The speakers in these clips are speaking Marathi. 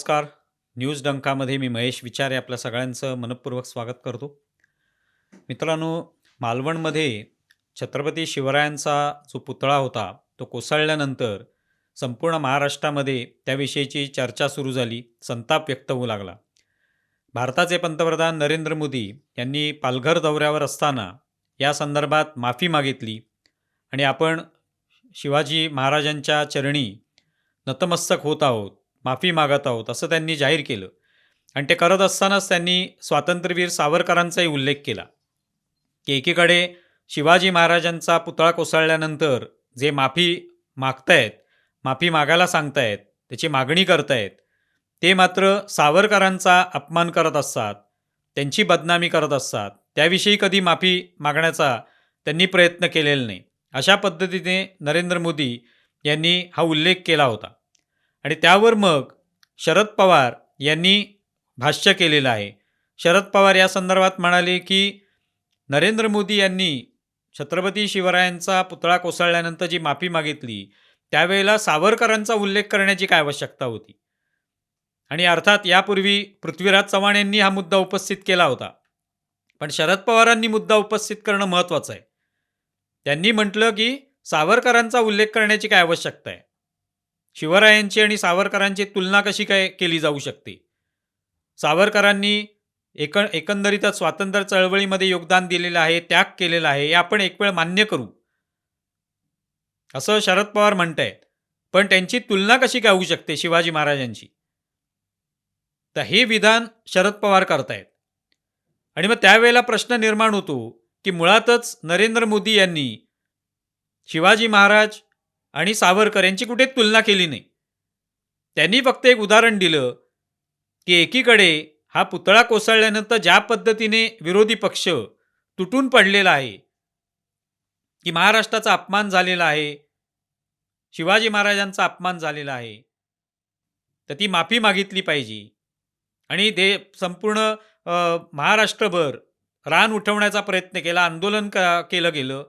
नमस्कार. न्यूज डंकामध्ये मी महेश विचारे आपल्या सगळ्यांचं मनःपूर्वक स्वागत करतो. मित्रांनो, मालवणमध्ये छत्रपती शिवरायांचा जो पुतळा होता, तो कोसळल्यानंतर संपूर्ण महाराष्ट्रामध्ये त्याविषयीची चर्चा सुरू झाली, संताप व्यक्त होऊ लागला. भारताचे पंतप्रधान नरेंद्र मोदी यांनी पालघर दौऱ्यावर असताना या संदर्भात माफी मागितली आणि आपण शिवाजी महाराजांच्या चरणी नतमस्तक होत आहोत, माफी मागत आहोत, असं त्यांनी जाहीर केलं आणि ते करत असतानाच त्यांनी स्वातंत्र्यवीर सावरकरांचाही उल्लेख केला, की एकीकडे शिवाजी महाराजांचा पुतळा कोसळल्यानंतर जे माफी मागतायत, माफी मागायला सांगतायत, त्याची मागणी करतायत, ते मात्र सावरकरांचा अपमान करत असतात, त्यांची बदनामी करत असतात. त्याविषयी कधी माफी मागण्याचा त्यांनी प्रयत्न केलेला नाही. अशा पद्धतीने नरेंद्र मोदी यांनी हा उल्लेख केला होता आणि त्यावर मग शरद पवार यांनी भाष्य केलेलं आहे. शरद पवार या संदर्भात म्हणाले, की नरेंद्र मोदी यांनी छत्रपती शिवरायांचा पुतळा कोसळल्यानंतर जी माफी मागितली, त्यावेळेला सावरकरांचा उल्लेख करण्याची काय आवश्यकता होती? आणि अर्थात यापूर्वी पृथ्वीराज चव्हाण यांनी हा मुद्दा उपस्थित केला होता. पण शरद पवारांनी मुद्दा उपस्थित करणं महत्त्वाचं आहे. त्यांनी म्हटलं, की सावरकरांचा उल्लेख करण्याची काय आवश्यकता आहे? शिवरायांची आणि सावरकरांची तुलना कशी काय केली जाऊ शकते? सावरकरांनी एक एकंदरीतच स्वातंत्र्य चळवळीमध्ये योगदान दिलेलं आहे, त्याग केलेला आहे, हे आपण एक वेळ मान्य करू. असं शरद पवार म्हणतायत. पण त्यांची तुलना कशी काय होऊ शकते शिवाजी महाराजांची? तर हे विधान शरद पवार करतायत. आणि मग त्यावेळेला प्रश्न निर्माण होतो, की मुळातच नरेंद्र मोदी यांनी शिवाजी महाराज आणि सावरकर यांची कुठे तुलना केली नाही. त्यांनी फक्त एक उदाहरण दिलं, की एकीकडे हा पुतळा कोसळल्यानंतर ज्या पद्धतीने विरोधी पक्ष तुटून पडलेला आहे, की महाराष्ट्राचा अपमान झालेला आहे, शिवाजी महाराजांचा अपमान झालेला आहे, तर ती माफी मागितली पाहिजे आणि ते संपूर्ण महाराष्ट्रभर रान उठवण्याचा प्रयत्न केला, आंदोलन क केलं गेलं.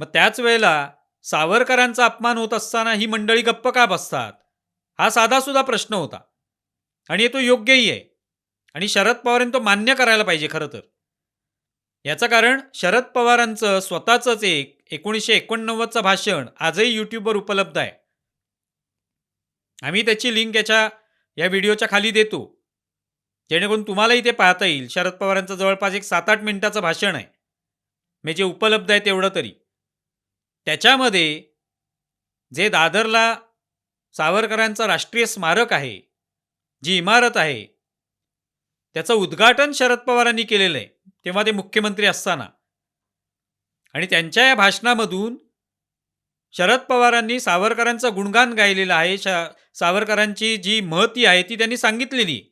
मग त्याच वेळेला सावरकरांचा अपमान होत असताना ही मंडळी गप्प का बसतात? हा साधासुद्धा प्रश्न होता आणि तो योग्यही आहे आणि शरद पवारांनी तो मान्य करायला पाहिजे खरं तर. याचं कारण शरद पवारांचं स्वतःचंच एक 1989चं भाषण आजही यूट्यूबवर उपलब्ध आहे. आम्ही त्याची लिंक याच्या या व्हिडिओच्या खाली देतो. जेणेकरून तुम्हालाही ते पाहता येईल. शरद पवारांचं जवळपास एक 7-8 मिनिटाचं भाषण आहे. म्हणजे उपलब्ध आहे तेवढं तरी. त्याच्यामध्ये जे दादरला सावरकरांचं राष्ट्रीय स्मारक आहे, जी इमारत आहे, त्याचं उद्घाटन शरद पवारांनी केलेलं आहे. तेव्हा ते मुख्यमंत्री असताना. आणि त्यांच्या या भाषणामधून शरद पवारांनी सावरकरांचं गुणगान गायलेलं आहे. शा सावरकरांची जी महती आहे ती त्यांनी सांगितलेली.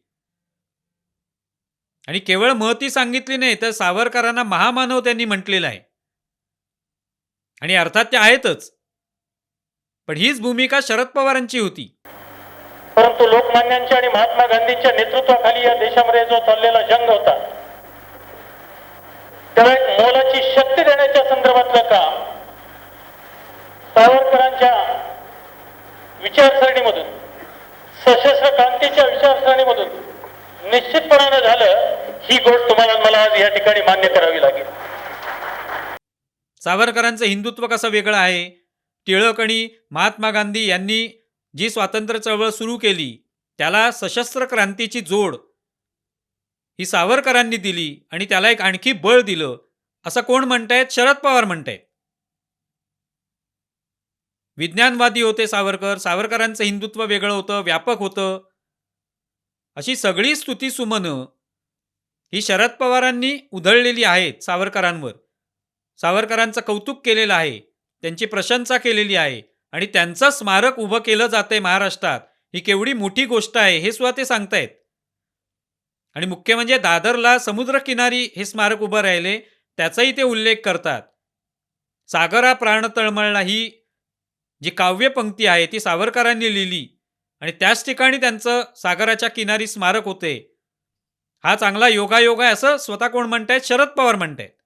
आणि केवळ महती सांगितली नाही, तर सावरकरांना महामानव त्यांनी म्हटलेलं आहे. आणि अर्थात त्या आहेतच. पण हीच भूमिका शरद पवारांची होती. परंतु लोकमान्यांच्या आणि महात्मा गांधींच्या नेतृत्वाखाली या देशामध्ये जो चाललेला जंग होता त्याला एक मोलाची शक्ती देण्याच्या संदर्भातलं काम सावरकरांच्या विचारसरणीमधून सशस्त्र क्रांतीच्या विचारसरणीमधून निश्चितपणानं झालं ही गोष्ट तुम्हाला मला आज या ठिकाणी मान्य करावी लागेल सावरकरांचं हिंदुत्व कसं वेगळं आहे? टिळक आणि महात्मा गांधी यांनी जी स्वातंत्र्य चळवळ सुरू केली, त्याला सशस्त्र क्रांतीची जोड ही सावरकरांनी दिली आणि त्याला एक आणखी बळ दिलं, असं कोण म्हणतायत? शरद पवार म्हणतायत. विज्ञानवादी होते सावरकर. सावरकरांचं हिंदुत्व वेगळं होतं, व्यापक होतं. अशी सगळी स्तुती सुमनं ही शरद पवारांनी उधळलेली आहेत सावरकरांवर. सावरकरांचं कौतुक केलेलं आहे, त्यांची प्रशंसा केलेली आहे आणि त्यांचं स्मारक उभं केलं जातंय महाराष्ट्रात. ही केवढी मोठी गोष्ट आहे हे सुद्धा ते सांगतायत. आणि मुख्य म्हणजे दादरला समुद्रकिनारी हे स्मारक उभं राहिले, त्याचाही ते उल्लेख करतात. सागरा प्राण तळमळला ही जी काव्यपंक्ती आहे ती सावरकरांनी लिहिली आणि त्याच ठिकाणी त्यांचं सागराच्या किनारी स्मारक होते. हा चांगला योगायोग आहे असं स्वतः कोण म्हणतायत? शरद पवार म्हणतायत.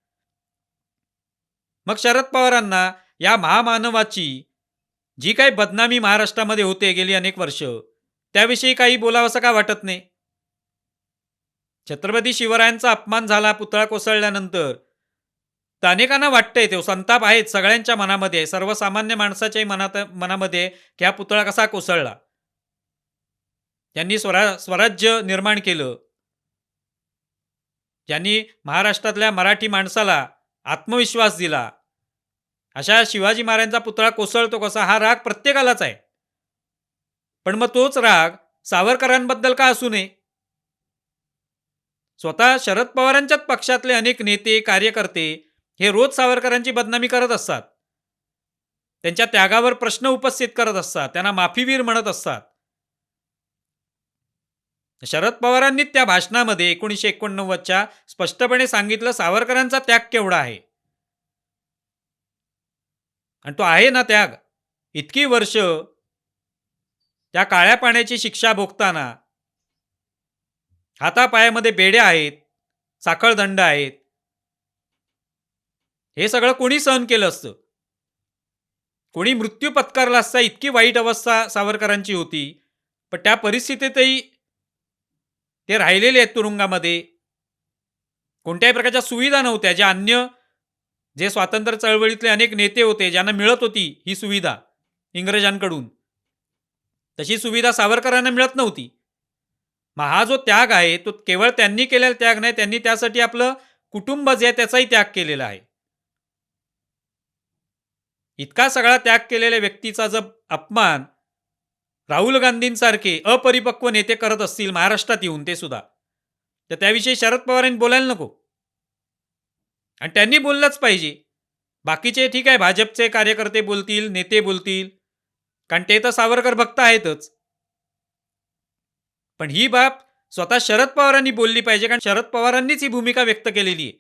मग शरद पवारांना या महामानवाची जी काही बदनामी महाराष्ट्रामध्ये होते गेली अनेक वर्ष, त्याविषयी काही बोलावंसं का वाटत नाही? छत्रपती शिवरायांचा अपमान झाला पुतळा कोसळल्यानंतर तर अनेकांना वाटतंय तो संताप आहेत सगळ्यांच्या मनामध्ये सर्वसामान्य माणसाच्याही मनात मनामध्ये की हा पुतळा कसा कोसळला? त्यांनी स्वरा स्वराज्य निर्माण केलं. ज्यांनी महाराष्ट्रातल्या मराठी माणसाला आत्मविश्वास दिला. अशा शिवाजी महाराजांचा पुतळा कोसळतो कसा? हा राग प्रत्येकालाच आहे. पण मग तोच राग सावरकरांबद्दल का असू नये? स्वतः शरद पवारांच्याच पक्षातले अनेक नेते कार्यकर्ते हे रोज सावरकरांची बदनामी करत असतात. त्यांच्या त्यागावर प्रश्न उपस्थित करत असतात. त्यांना माफीवीर म्हणत असतात. शरद पवारांनी त्या भाषणामध्ये एकोणीसशे एकोणनव्वदच्या स्पष्टपणे सांगितलं सावरकरांचा त्याग केवढा आहे? आणि तो आहे ना त्याग. इतकी वर्ष त्या काळ्या पाण्याची शिक्षा भोगताना हातापायामध्ये बेड्या आहेत साखळदंड आहेत. हे सगळं कोणी सहन केलं असतं? कोणी मृत्यू पत्कारला असता इतकी वाईट अवस्था सावरकरांची होती पण त्या परिस्थितीतही ते राहिलेले आहेत तुरुंगामध्ये. कोणत्याही प्रकारच्या सुविधा नव्हत्या. ज्या अन्य जे स्वातंत्र्य चळवळीतले अनेक नेते होते ज्यांना मिळत होती ही सुविधा इंग्रजांकडून. तशी सुविधा सावरकरांना मिळत नव्हती. मग हा जो त्याग आहे तो केवळ त्यांनी केलेला त्याग नाही त्यांनी त्यासाठी आपलं कुटुंब जे आहे त्याचाही त्याग केलेला आहे. इतका सगळा त्याग केलेल्या व्यक्तीचा जर अपमान राहुल गांधींसारखे अपरिपक्व नेते करत असतील महाराष्ट्रात येऊन ते सुद्धा. तर त्याविषयी शरद पवारांनी बोलायला नको. आणि त्यांनी बोललंच पाहिजे. बाकीचे ठीक आहे भाजपचे कार्यकर्ते बोलतील नेते बोलतील. कारण ते तर सावरकर भक्त आहेतच. पण ही बाब स्वतः शरद पवारांनी बोलली पाहिजे कारण शरद पवारांनीच ही भूमिका व्यक्त केलेली आहे.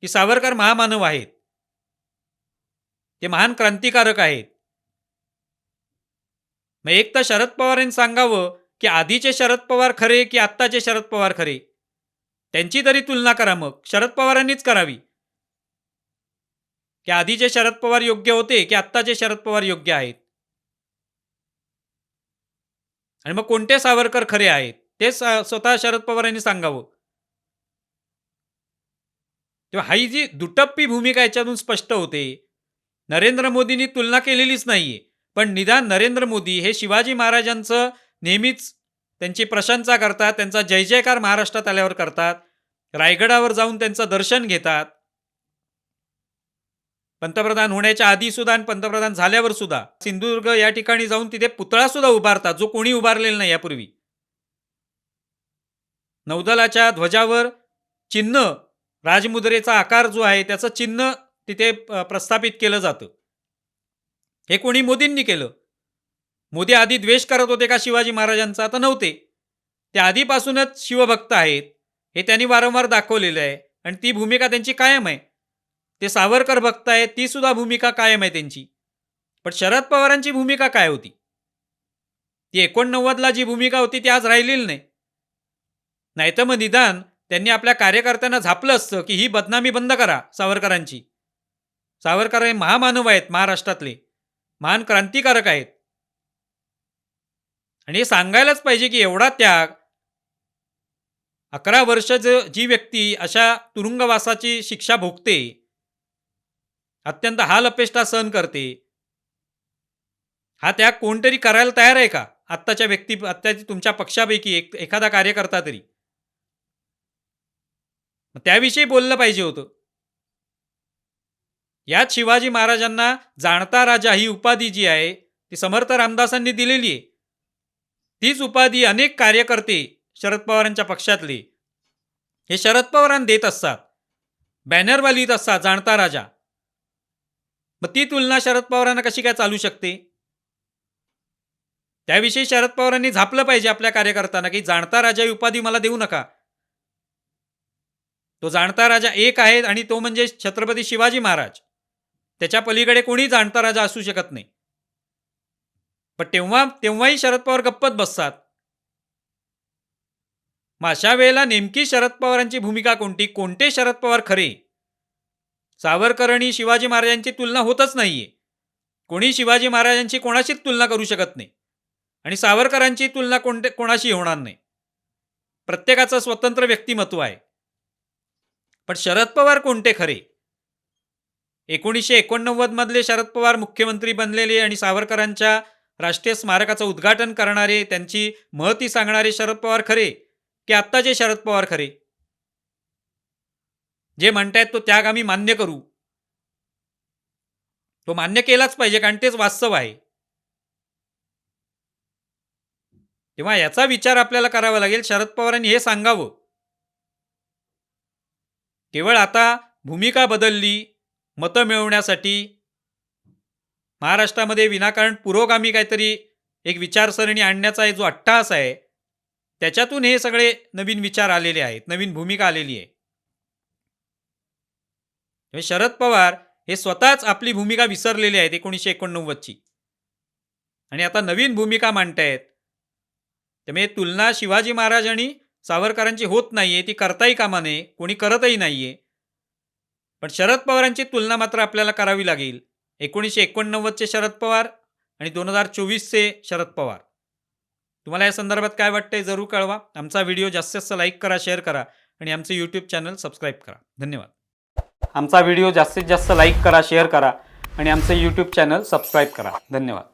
की सावरकर महामानव आहेत. ते महान क्रांतिकारक आहेत. मग एक तर शरद पवारांनी सांगावं की आधीचे शरद पवार खरे की आत्ताचे शरद पवार खरे? त्यांची तरी तुलना करा मग. शरद पवारांनीच करावी. की आधीचे शरद पवार योग्य होते की आत्ताचे शरद पवार योग्य आहेत? आणि मग कोणते सावरकर खरे आहेत? ते स्वतः शरद पवारांनी सांगावं. तेव्हा हाई जी दुटप्पी भूमिका याच्यातून स्पष्ट होते. नरेंद्र मोदींनी तुलना केलेलीच नाहीये. पण निदान नरेंद्र मोदी हे शिवाजी महाराजांचं नेहमीच त्यांची प्रशंसा करतात त्यांचा जय जयकार महाराष्ट्रात आल्यावर करतात रायगडावर जाऊन त्यांचं दर्शन घेतात. पंतप्रधान होण्याच्या आधी सुद्धा आणि पंतप्रधान झाल्यावर सुद्धा सिंधुदुर्ग या ठिकाणी जाऊन तिथे पुतळा सुद्धा उभारतात जो कोणी उभारलेला नाही यापूर्वी. नौदलाच्या ध्वजावर चिन्ह राजमुद्रेचा आकार जो आहे त्याचं चिन्ह तिथे प्रस्थापित केलं जातं. हे कोणी मोदींनी केलं? मोदी आधी द्वेष करत होते का शिवाजी महाराजांचा? तर नव्हते. ते आधीपासूनच शिवभक्त आहेत. हे त्यांनी वारंवार दाखवलेलं आहे. आणि ती भूमिका त्यांची कायम आहे. ते सावरकर भक्त आहेत ती सुद्धा भूमिका कायम आहे त्यांची. पण शरद पवारांची भूमिका काय होती? ती एकोणनव्वदला जी भूमिका होती ती आज राहिलेली नाही. नाहीतर मग निदान त्यांनी आपल्या कार्यकर्त्यांना झापलं असतं की ही बदनामी बंद करा सावरकरांची. सावरकर हे महामानव आहेत महाराष्ट्रातले. महान क्रांतिकारक आहेत. आणि हे सांगायलाच पाहिजे की एवढा त्याग अकरा वर्ष जी व्यक्ती अशा तुरुंगवासाची शिक्षा भोगते अत्यंत हाल अपेष्टा सहन करते हा त्याग कोणतरी करायला तयार आहे का? आत्ताच्या व्यक्ती आत्ता तुमच्या पक्षापैकी एक एखादा कार्यकर्ता तरी. त्याविषयी बोललं पाहिजे होतं. यात शिवाजी महाराजांना जाणता राजा ही उपाधी जी आहे ती समर्थ रामदासांनी दिलेली आहे. तीच उपाधी अनेक कार्यकर्ते शरद पवारांच्या पक्षातले हे शरद पवारांना देत असतात. बॅनरवा लिहित असतात जाणता राजा. मग ती तुलना शरद पवारांना कशी काय चालू शकते? त्याविषयी शरद पवारांनी झापलं पाहिजे आपल्या कार्यकर्त्यांना की जाणता राजा ही उपाधी मला देऊ नका. तो जाणता राजा एक आहे आणि तो म्हणजे छत्रपती शिवाजी महाराज. त्याच्या पलीकडे कोणी जाणता राजा असू शकत नाही. पण तेव्हा तेव्हाही शरद पवार गप्पत बसतात. मग अशा वेळेला नेमकी शरद पवारांची भूमिका कोणती? कोणते शरद पवार खरे? सावरकर आणि शिवाजी महाराजांची तुलना होतच नाहीये. कोणी शिवाजी महाराजांची कोणाशीच तुलना करू शकत नाही. आणि सावरकरांची तुलना कोणते कोणाशी होणार नाही. प्रत्येकाचं स्वतंत्र व्यक्तिमत्व आहे. पण शरद पवार कोणते खरे? एकोणीसशे एकोणनव्वदमधले शरद पवार मुख्यमंत्री बनलेले आणि सावरकरांच्या राष्ट्रीय स्मारकाचं उद्घाटन करणारे त्यांची महती सांगणारे शरद पवार खरे की आत्ताचे शरद पवार खरे? जे म्हणतायत तो त्याग आम्ही मान्य करू. तो मान्य केलाच पाहिजे कारण तेच वास्तव आहे. तेव्हा याचा विचार आपल्याला करावा लागेल शरद पवारांनी हे सांगावं. केवळ आता भूमिका बदलली मतं मिळवण्यासाठी. महाराष्ट्रामध्ये विनाकारण पुरोगामी काहीतरी एक विचारसरणी आणण्याचा जो अट्टहास आहे त्याच्यातून हे सगळे नवीन विचार आलेले आहेत नवीन भूमिका आलेली आहे. म्हणजे शरद पवार हे स्वतःच आपली भूमिका विसरलेले आहेत एकोणीसशे एकोणनव्वदची. आणि आता नवीन भूमिका मांडतायत. त्यामुळे तुलना शिवाजी महाराज आणि सावरकरांची होत नाहीये ती करताही कामा नये कोणी करतही नाहीये. पण शरद पवारांची तुलना मात्र आपल्याला करावी लागेल. एकोणीसशे एकोणनव्वदचे शरद पवार आणि दोन हजार चोवीसचे शरद पवार. तुम्हाला या संदर्भात काय वाटतंय जरूर कळवा. आमचा व्हिडिओ जास्तीत जास्त लाईक करा शेअर करा आणि आमचं यूट्यूब चॅनल सबस्क्राईब करा. धन्यवाद. आमचा व्हिडिओ जास्तीत जास्त लाईक करा शेअर करा आणि आमचं यूट्यूब चॅनल सबस्क्राईब करा. धन्यवाद.